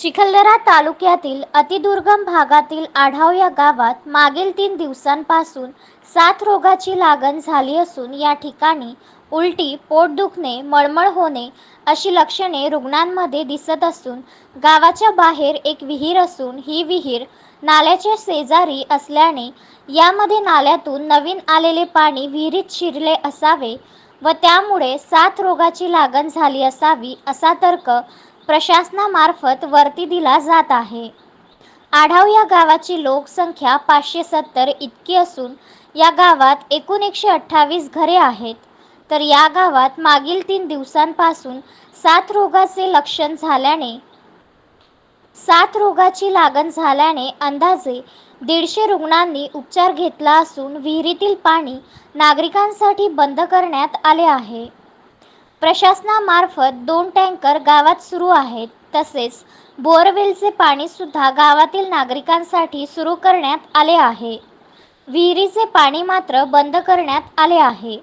चिखलदरा तालुक्यातील अतिदुर्गम भागातील आढाव या गावात मागील तीन दिवसांपासून साथ रोगाची लागण झाली असून या ठिकाणी उलटी पोट दुखणे मळमळ होणे अशी लक्षणे रुग्णांमध्ये दिसत असून गावाच्या बाहेर एक विहीर असून ही विहीर नाल्याच्या शेजारी असल्याने यामध्ये नाल्यातून नवीन आलेले पाणी विहिरीत शिरले असावे व त्यामुळे साथ रोगाची लागण झाली असावी असा तर्क प्रशासनामार्फत वरती दिला जात आहे. आढाव या गावाची लोकसंख्या पाचशे सत्तर इतकी असून या गावात एकूण एकशे अठ्ठावीस घरे आहेत. तर या गावात मागील तीन दिवसांपासून सात रोगाचे लक्षण झाल्याने सात रोगाची लागण झाल्याने अंदाजे दीडशे रुग्णांनी उपचार घेतला असून विहिरीतील पाणी नागरिकांसाठी बंद करण्यात आले आहे. प्रशासनामार्फत दोन टँकर गावात सुरू आहेत. तसेच बोअरवेलचे पाणीसुद्धा गावातील नागरिकांसाठी सुरू करण्यात आले आहे. विहिरीचे पाणी मात्र बंद करण्यात आले आहे.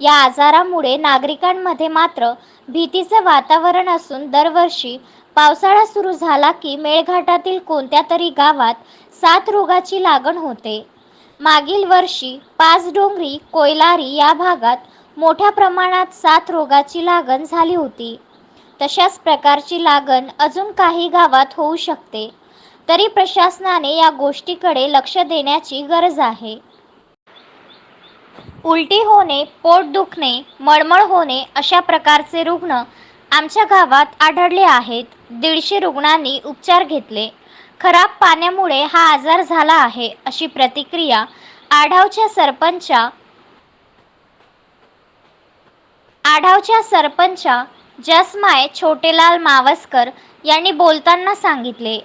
या आजारामुळे नागरिकांमध्ये मात्र भीतीचे वातावरण असून दरवर्षी पावसाळा सुरू झाला की मेळघाटातील कोणत्या तरी गावात सात रोगाची लागण होते. मागील वर्षी पाच डोंगरी कोयलारी या भागात मोठ्या प्रमाणात साथ रोगाची लागण झाली होती. तशाच प्रकारची लागण अजून काही गावात होऊ शकते. तरी प्रशासनाने या गोष्टीकडे लक्ष देण्याची गरज आहे. उलटी होणे पोट दुखणे मळमळ होणे अशा प्रकारचे रुग्ण आमच्या गावात आढळले आहेत. दीडशे रुग्णांनी उपचार घेतले. खराब पाण्यामुळे हा आजार झाला आहे अशी प्रतिक्रिया आढावच्या सरपंचा आढावच्या सरपंच जसमाय छोटेलाल मावसकर यांनी बोलताना सांगितले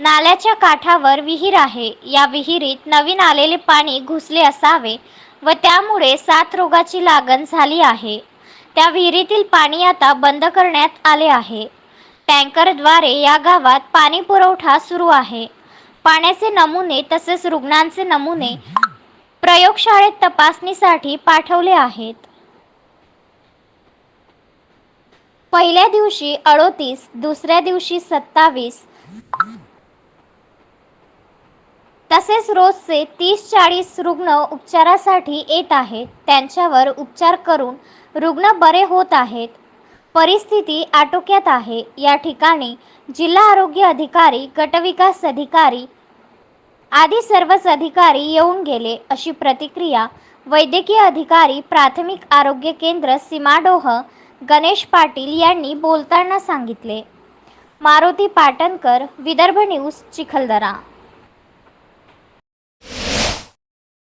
नाल्याच्या काठावर विहीर आहे. या विहिरीत नवीन आलेले पाणी घुसले असावे व त्यामुळे सात रोगाची लागण झाली आहे. त्या विहिरीतील पाणी आता बंद करण्यात आले आहे. टँकरद्वारे या गावात पाणी पुरवठा सुरू आहे. पाण्याचे नमुने तसेच रुग्णांचे नमुने प्रयोगशाळेत तपासणीसाठी पाठवले आहेत. पहिल्या दिवशी अडोतीस दुसऱ्या दिवशी सत्तावीस. तसेच रोजचे तीस चाळीस रुग्ण उपचारासाठी येत आहेत. त्यांच्यावर उपचार करून रुग्ण बरे होत आहेत. परिस्थिती आटोक्यात आहे. या ठिकाणी जिल्हा आरोग्य अधिकारी गटविकास अधिकारी आदी सर्वच अधिकारी येऊन गेले अशी प्रतिक्रिया वैद्यकीय अधिकारी प्राथमिक आरोग्य केंद्र सीमाडोह गणेश पाटील यांनी बोलताना सांगितले. मारुती पाटणकर विदर्भ न्यूज चिखलदरा.